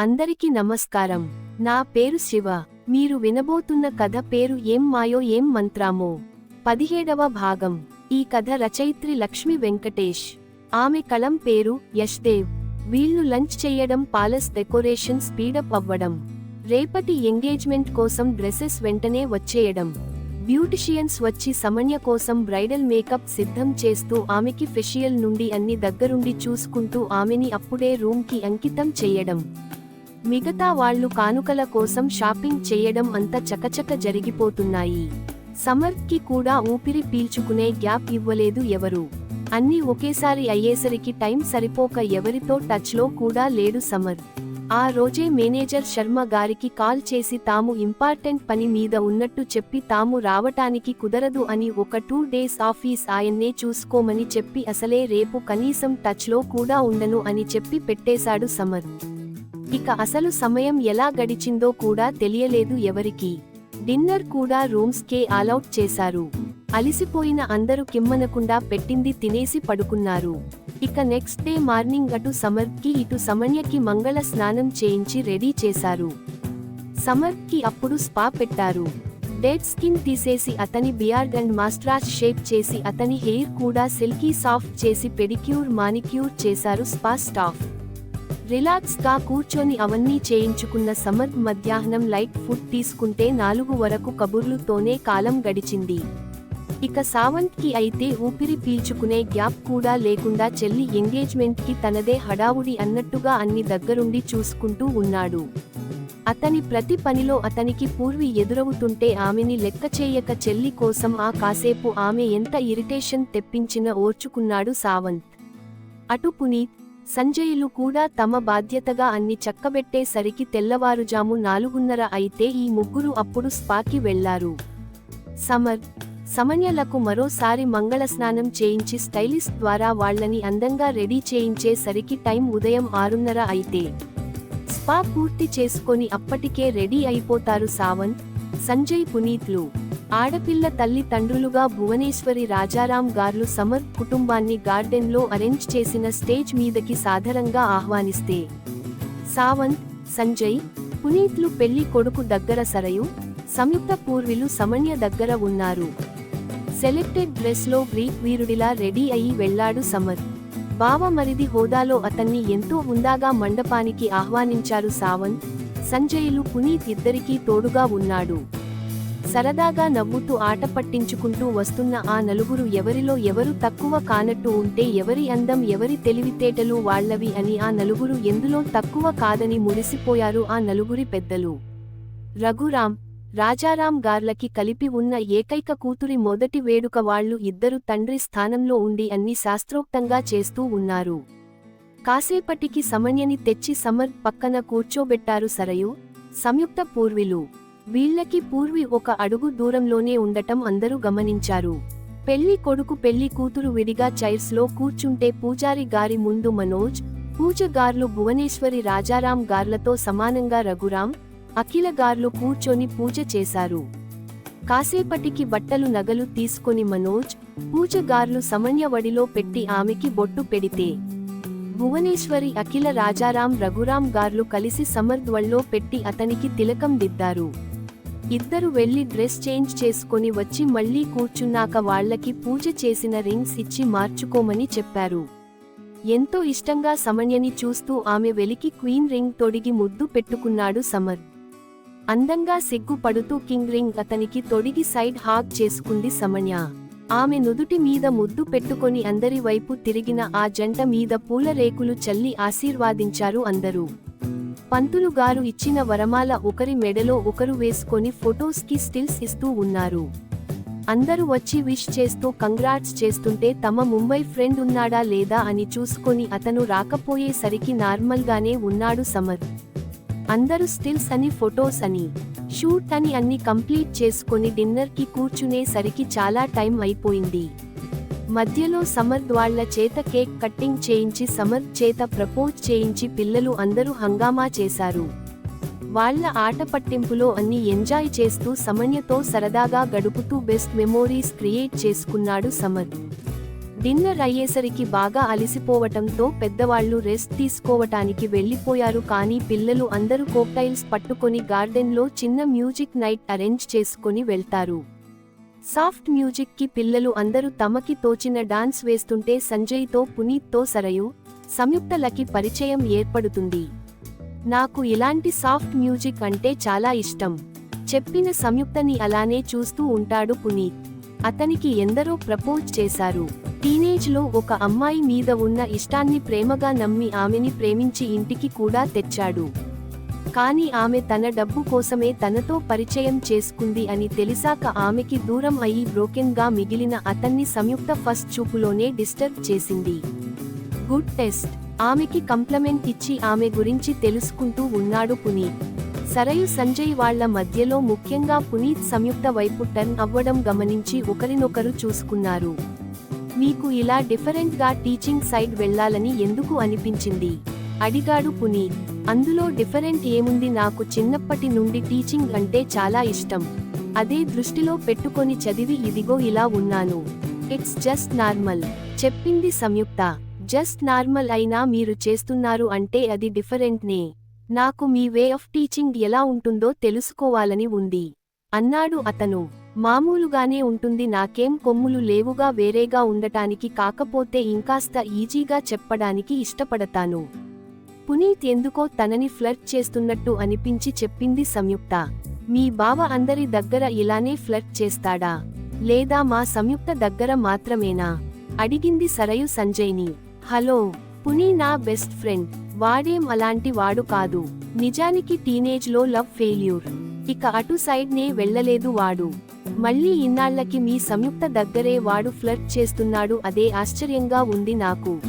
అందరికీ నమస్కారం. నా పేరు శివ. మీరు వినబోతున్న కథ పేరు ఏం మాయో ఏం మంత్రామో. పదిహేడవ భాగం. ఈ కథ రచయిత్రి లక్ష్మి వెంకటేష్. ఆమె కలం పేరు యష్దేవ్. వీళ్ళు లంచ్ చేయడం పాలస్ డెకరేషన్ స్పీడప్ అవ్వడం. రేపటి ఎంగేజ్మెంట్ కోసం డ్రెస్సెస్ వెంటనే వచ్చేయడం. బ్యూటిషియన్స్ వచ్చి సమన్య కోసం బ్రైడల్ మేకప్ సిద్ధం చేస్తూ ఆమెకి ఫెషియల్ నుండి అన్ని దగ్గరుండి చూసుకుంటూ ఆమెని అప్పుడే రూమ్కి అంకితం చేయడం. మిగతా వాళ్ళు కానుకల కోసం షాపింగ్ చేయడం అంత చకచక జరిగిపోతున్నాయి. సమర్కి కూడా ఊపిరి పీల్చుకునే గ్యాప్ ఇవ్వలేదు ఎవరు. అన్ని ఒకేసారి అయ్యేసరికి టైం సరిపోక ఎవరితో టచ్లో కూడా లేడు సమర్ ఆ రోజే మేనేజర్ శర్మ గారికి కాల్ చేసి తాము ఇంపార్టెంట్ పని మీద ఉన్నట్టు చెప్పి తాము రావటానికి కుదరదు అని ఒక టూ డేస్ ఆఫీస్ ఆయన్నే చూసుకోమని చెప్పి అసలే రేపు కనీసం టచ్లో కూడా ఉండను అని చెప్పి పెట్టేశాడు సమర్ ఇక అసలు సమయం ఎలా గడిచిందో కూడా తెలియలేదు ఎవరికి. డిన్నర్ కూడా రూమ్స్ కే ఆలౌట్ చేశారు. అలిసిపోయిన అందరూ కిమ్మనకుండా పెట్టింది తినేసి పడుకున్నారు. ఇక నెక్స్ట్ డే మార్నింగ్ అటు సమర్ ఇటు సమన్యకి మంగళ స్నానం చేయించి రెడీ చేశారు. సమర్కి అప్పుడు స్పా పెట్టారు. డెడ్ స్కిన్ తీసేసి అతని బియార్డ్ అండ్ మాస్ట్రాజ్ షేప్ చేసి అతని హెయిర్ కూడా సిల్కీ సాఫ్ట్ చేసి పెడిక్యూర్ మానిక్యూర్ చేశారు స్పా స్టాఫ్. రిలాక్స్గా కూర్చొని అవన్నీ చేయించుకున్న సమర్ మధ్యాహ్నం లైట్ ఫుడ్ తీసుకుంటే నాలుగు వరకు కబుర్లుతోనే కాలం గడిచింది. ఇక సావంత్కి అయితే ఊపిరి పీల్చుకునే గ్యాప్ కూడా లేకుండా చెల్లి ఎంగేజ్మెంట్కి తనదే హడావుడి అన్నట్టుగా అన్ని దగ్గరుండి చూసుకుంటూ ఉన్నాడు. అతని ప్రతి పనిలో అతనికి పూర్వి ఎదురవుతుంటే ఆమెని లెక్క చేయక చెల్లి కోసం ఆ కాసేపు ఆమె ఎంత ఇరిటేషన్ తెప్పించినా ఓర్చుకున్నాడు సావంత్. అటు పునీత్ సంజయ్లు కూడా తమ బాధ్యతగా అన్ని చక్కబెట్టేసరికి తెల్లవారుజాము నాలుగున్నర అయితే ఈ ముగ్గురు అప్పుడు స్పాకి వెళ్ళారు సమర్ సమన్యలకు మరోసారి మంగళ స్నానం చేయించి స్టైలిస్ట్ ద్వారా వాళ్ళని అందంగా రెడీ చేయించేసరికి టైం ఉదయం ఆరున్నర అయితే. స్పా పూర్తి చేసుకొని అప్పటికే రెడీ అయిపోతారు సావంత్ సంజయ్ పునీత్లు. ఆడపిల్ల తల్లి తండ్రులుగా భువనేశ్వరి రాజారాం గార్లు సమర్ కుటుంబాన్ని గార్డెన్లో అరేంజ్ చేసిన స్టేజ్ మీదకి సాధారణంగా ఆహ్వానిస్తే. సావంత్ సంజయ్ పునీత్లు పెళ్ళి కొడుకు దగ్గర సరయు సంయుక్త పూర్వీలు సమన్య దగ్గర ఉన్నారు. సెలెక్టెడ్ డ్రెస్లో గ్రీక్ వీరుడిలా రెడీ అయి వెళ్ళాడు సమర్. బావ మరిది హోదాలో అతన్ని ఎంతో హుందాగా మండపానికి ఆహ్వానించారు సావంత్ సంజయ్లు పునీత్ ఇద్దరికీ తోడుగా ఉన్నాడు. సరదాగా నవ్వుతూ ఆట పట్టించుకుంటూ వస్తున్న ఆ నలుగురు ఎవరిలో ఎవరు తక్కువ కానట్టు ఉంటే ఎవరి అందం ఎవరి తెలివితేటలు వాళ్ళవి అని ఆ నలుగురు ఎందులో తక్కువ కాదని మురిసిపోయారు ఆ నలుగురి పెద్దలు. రఘురాం రాజారాం గార్లకి కలిపి ఉన్న ఏకైక కూతురి మొదటి వేడుక వాళ్ళు ఇద్దరు తండ్రి స్థానంలో ఉండి అన్ని శాస్త్రోక్తంగా చేస్తూ ఉన్నారు. కాసేపటికి సమన్యని తెచ్చి సమర్ పక్కన కూర్చోబెట్టారు సరయు సంయుక్త పూర్విలు. వీళ్ళకి పూర్వి ఒక అడుగు దూరంలోనే ఉండటం అందరూ గమనించారు. పెళ్ళి కొడుకు పెళ్ళి కూతురు విడిగా చైర్స్లో కూర్చుంటే పూజారి గారి ముందు మనోజ్ పూజగార్లు భువనేశ్వరి రాజారాం గార్లతో సమానంగా రఘురాం అఖిల గార్లు కూర్చొని పూజ చేశారు. కాసేపటికి బట్టలు నగలు తీసుకొని మనోజ్ పూజగార్లు సమన్యవడిలో సమన్య వడిలో పెట్టి ఆమెకి బొట్టు పెడితే. భువనేశ్వరి అఖిల రాజారాం రఘురాం గార్లు కలిసి సమర్ద్వల్లో పెట్టి అతనికి తిలకం దిద్దారు. ఇద్దరు వెళ్ళి డ్రెస్ చేంజ్ చేసుకొని వచ్చి మళ్ళీ కూర్చున్నాక వాళ్ళకి పూజ చేసిన రింగ్స్ ఇచ్చి మార్చుకోమని చెప్పారు. ఎంతో ఇష్టంగా సమన్యని చూస్తూ ఆమె వెలికి క్వీన్ రింగ్ తొడిగి ముద్దు పెట్టుకున్నాడు సమర్. అందంగా సిగ్గుపడుతూ కింగ్ రింగ్ అతనికి తొడిగి సైడ్ హాక్ చేసుకుంది సమన్య. ఆమె నుదుటి మీద ముద్దు పెట్టుకొని అందరి వైపు తిరిగిన ఆ జంట మీద పూల రేకులు చల్లి ఆశీర్వాదించారు అందరూ. పంతులు గారు ఇచ్చిన వరమాల ఒకరి మెడలో ఒకరు వేసుకొని ఫొటోస్కి స్టిల్స్ ఇస్తూ ఉన్నారు. అందరూ వచ్చి విష్ చేస్తూ కంగ్రాట్స్ చేస్తుంటే తమ ముంబై ఫ్రెండ్ ఉన్నాడా లేదా అని చూసుకొని అతను రాకపోయేసరికి నార్మల్గానే ఉన్నాడు సమర్. అందరూ స్టిల్స్ అని ఫొటోస్ అని షూట్ అని అన్ని కంప్లీట్ చేసుకొని డిన్నర్కి కూర్చునేసరికి చాలా టైం అయిపోయింది. మధ్యలో సమర్ వాళ్ళ చేత కేక్ కట్టింగ్ చేయించి సమర్ చేత ప్రపోజ్ చేయించి పిల్లలు అందరూ హంగామా చేశారు. వాళ్ళ ఆట పట్టింపులో అన్ని ఎంజాయ్ చేస్తూ సమన్యతో సరదాగా గడుపుతూ బెస్ట్ మెమోరీస్ క్రియేట్ చేసుకున్నాడు సమర్ డిన్నర్ అయ్యేసరికి బాగా అలసిపోవటంతో పెద్దవాళ్ళు రెస్ట్ తీసుకోవటానికి వెళ్ళిపోయారు కానీ పిల్లలు అందరూ కోక్టైల్స్ పట్టుకొని గార్డెన్లో చిన్న మ్యూజిక్ నైట్ అరేంజ్ చేసుకుని వెళ్తారు. సాఫ్ట్ మ్యూజిక్కి పిల్లలు అందరూ తమకి తోచిన డాన్స్ వేస్తుంటే సంజయ్తో పునీత్తో సరయు సంయుక్తలకి పరిచయం ఏర్పడుతుంది. నాకు ఇలాంటి సాఫ్ట్ మ్యూజిక్ అంటే చాలా ఇష్టం. చెప్పిన సంయుక్తని అలానే చూస్తూ ఉంటాడు పునీత్. అతనికి ఎందరో ప్రపోజ్ చేశారు. టీనేజ్లో ఒక అమ్మాయి మీద ఉన్న ఇష్టాన్ని ప్రేమగా నమ్మి ఆమెని ప్రేమించి ఇంటికి కూడా తెచ్చాడు. కానీ ఆమె తన డబ్బు కోసమే తనతో పరిచయం చేసుకుంది అని తెలిసాక ఆమెకి దూరం అయి బ్రోకెన్గా మిగిలిన అతన్ని సంయుక్త ఫస్ట్ చూపులోనే డిస్టర్బ్ చేసింది. Good test. ఆమెకి కంప్లమెంట్ ఇచ్చి ఆమె గురించి తెలుసుకుంటూ ఉన్నాడు పునీత్. సరయు సంజయ్ వాళ్ళ మధ్యలో ముఖ్యంగా పునీత్ సంయుక్త వైపు టర్న్ అవ్వడం గమనించి ఒకరినొకరు చూసుకున్నారు. మీకు ఇలా డిఫరెంట్గా టీచింగ్ సైడ్ వెళ్ళాలని ఎందుకు అనిపించింది? అడిగాడు పునీత్. అందులో డిఫరెంట్ ఏముంది నాకు చిన్నప్పటి నుండి టీచింగ్ అంటే చాలా ఇష్టం. అదే దృష్టిలో పెట్టుకొని చదివి ఇదిగో ఇలా ఉన్నాను. ఇట్స్ జస్ట్ నార్మల్ చెప్పింది సంయుక్త. జస్ట్ నార్మల్ అయినా మీరు చేస్తున్నారు అంటే అది డిఫరెంట్నే నాకు మీ వే ఆఫ్ టీచింగ్ ఎలా ఉంటుందో తెలుసుకోవాలని ఉంది. అన్నాడు అతను. మామూలుగానే ఉంటుంది నాకేం కొమ్ములు లేవుగా వేరేగా ఉండటానికి కాకపోతే ఇంకాస్త ఈజీగా చెప్పడానికి ఇష్టపడతాను. పునీత్ ఎందుకో తనని ఫ్లర్ట్ చేస్తున్నట్టు అనిపించి చెప్పింది సంయుక్త. మీ బావ అందరి దగ్గర ఇలానే ఫ్లర్ట్ చేస్తాడా? లేదా మా సంయుక్త దగ్గర మాత్రమేనా? అడిగింది సరయు సంజయ్ని. హలో పునీ నా బెస్ట్ ఫ్రెండ్. వాడేం అలాంటి వాడు కాదు. నిజానికి టీనేజ్లో లవ్ ఫెయిల్యూర్. ఇక అటు సైడ్ నే వెళ్ళలేదు వాడు. మళ్ళీ ఇన్నాళ్ళకి మీ సంయుక్త దగ్గరే వాడు ఫ్లర్ట్ చేస్తున్నాడు అదే ఆశ్చర్యంగా ఉంది నాకు.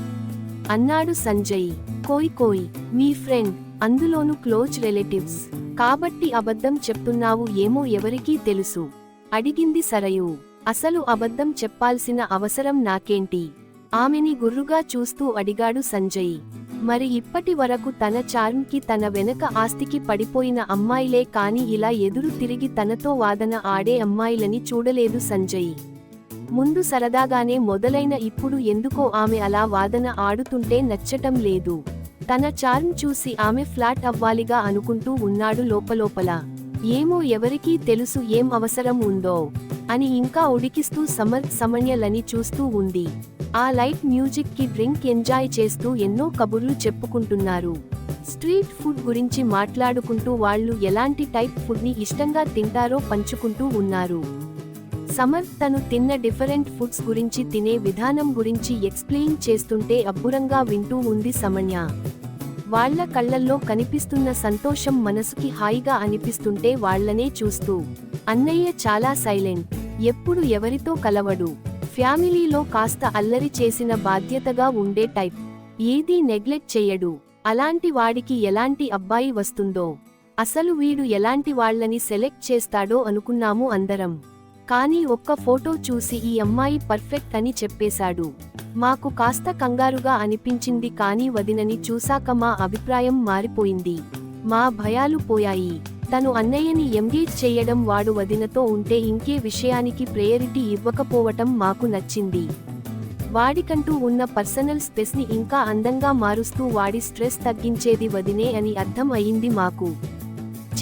అన్నాడు సంజయ్. కోయ్ కోయ్ మీ ఫ్రెండ్ అందులోను క్లోజ్ రిలేటివ్స్. కాబట్టి అబద్ధం చెప్తున్నావు ఏమో ఎవరికీ తెలుసు. అడిగింది సరయు. అసలు అబద్ధం చెప్పాల్సిన అవసరం నాకేంటి? ఆమెని గుర్రుగా చూస్తూ అడిగాడు సంజయ్. మరి ఇప్పటి వరకు తన చార్మ్కి తన వెనక ఆస్తికి పడిపోయిన అమ్మాయిలే కాని ఇలా ఎదురు తిరిగి తనతో వాదన ఆడే అమ్మాయిలని చూడలేదు సంజయ్. ముందు సరదాగానే మొదలైన ఇప్పుడు ఎందుకో ఆమె అలా వాదన ఆడుతుంటే నచ్చటం లేదు. తన చార్మ్ చూసి ఆమె ఫ్లాట్ అవ్వాలిగా అనుకుంటూ ఉన్నాడు లోపలోపల. ఏమో ఎవరికీ తెలుసు ఏం అవసరం ఉందో అని ఇంకా ఉడికిస్తూ సమర్ సమన్యలని చూస్తూ ఉంది. ఆ లైట్ మ్యూజిక్కి డ్రింక్ ఎంజాయ్ చేస్తూ ఎన్నో కబుర్లు చెప్పుకుంటున్నారు. స్ట్రీట్ ఫుడ్ గురించి మాట్లాడుకుంటూ వాళ్ళు ఎలాంటి టైప్ ఫుడ్ని ఇష్టంగా తింటారో పంచుకుంటూ ఉన్నారు. సమర్ తను తిన్న డిఫరెంట్ ఫుడ్స్ గురించి తినే విధానం గురించి ఎక్స్ప్లెయిన్ చేస్తుంటే అబ్బురంగా వింటూ ఉంది సమన్య. వాళ్ళ కళ్ళల్లో కనిపిస్తున్న సంతోషం మనసుకి హాయిగా అనిపిస్తుంటే వాళ్ళనే చూస్తూ. అన్నయ్య చాలా సైలెంట్ ఎప్పుడు ఎవరితో కలవడు ఫ్యామిలీలో కాస్త అల్లరి చేసిన బాధ్యతగా ఉండే టైప్ ఏదీ నెగ్లెక్ట్ చేయడు అలాంటి వాడికి ఎలాంటి అబ్బాయి వస్తుందో అసలు వీడు ఎలాంటి వాళ్ళని సెలెక్ట్ చేస్తాడో అనుకున్నాము అందరం. కానీ ఒక్క ఫోటో చూసి ఈ అమ్మాయి పర్ఫెక్ట్ అని చెప్పేశాడు. మాకు కాస్త కంగారుగా అనిపించింది కానీ వదినని చూశాక మా అభిప్రాయం మారిపోయింది. మా భయాలు పోయాయి. తను అన్నయ్యని ఎంగేజ్ చేయడం వాడు వదినతో ఉంటే ఇంకే విషయానికి ప్రయారిటీ ఇవ్వకపోవటం మాకు నచ్చింది. వాడికంటూ ఉన్న పర్సనల్ స్పెస్ని ఇంకా అందంగా మారుస్తూ వాడి స్ట్రెస్ తగ్గించేది వదినే అని అర్థం అయింది మాకు.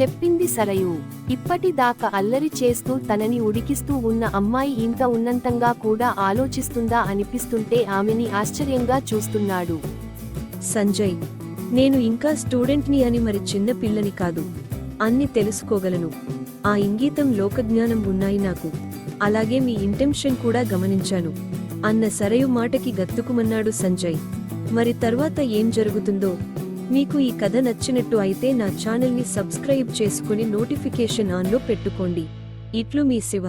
చెప్పింది సరయు. ఇప్పటిదాకా అల్లరి చేస్తూ తనని ఉడికిస్తూ ఉన్న అమ్మాయి ఇంత ఉన్నంతంగా కూడా ఆలోచిస్తుందా అనిపిస్తుంటే ఆమెని ఆశ్చర్యంగా చూస్తున్నాడు. సంజయ్ నేను ఇంకా స్టూడెంట్ని అని మరి చిన్న పిల్లని కాదు. అన్ని తెలుసుకోగలను. ఆ ఇంగీతం లోకజ్ఞానం ఉన్నాయి నాకు. అలాగే మీ ఇంటెన్షన్ కూడా గమనించాను. అన్న సరయు మాటకి గత్తుకుమన్నాడు సంజయ్. మరి తర్వాత ఏం జరుగుతుందో మీకు ఈ కథ నచ్చినట్టు అయితే నా ఛానల్ని సబ్స్క్రైబ్ చేసుకుని నోటిఫికేషన్ ఆన్లో పెట్టుకోండి. ఇట్లు మీ శివ.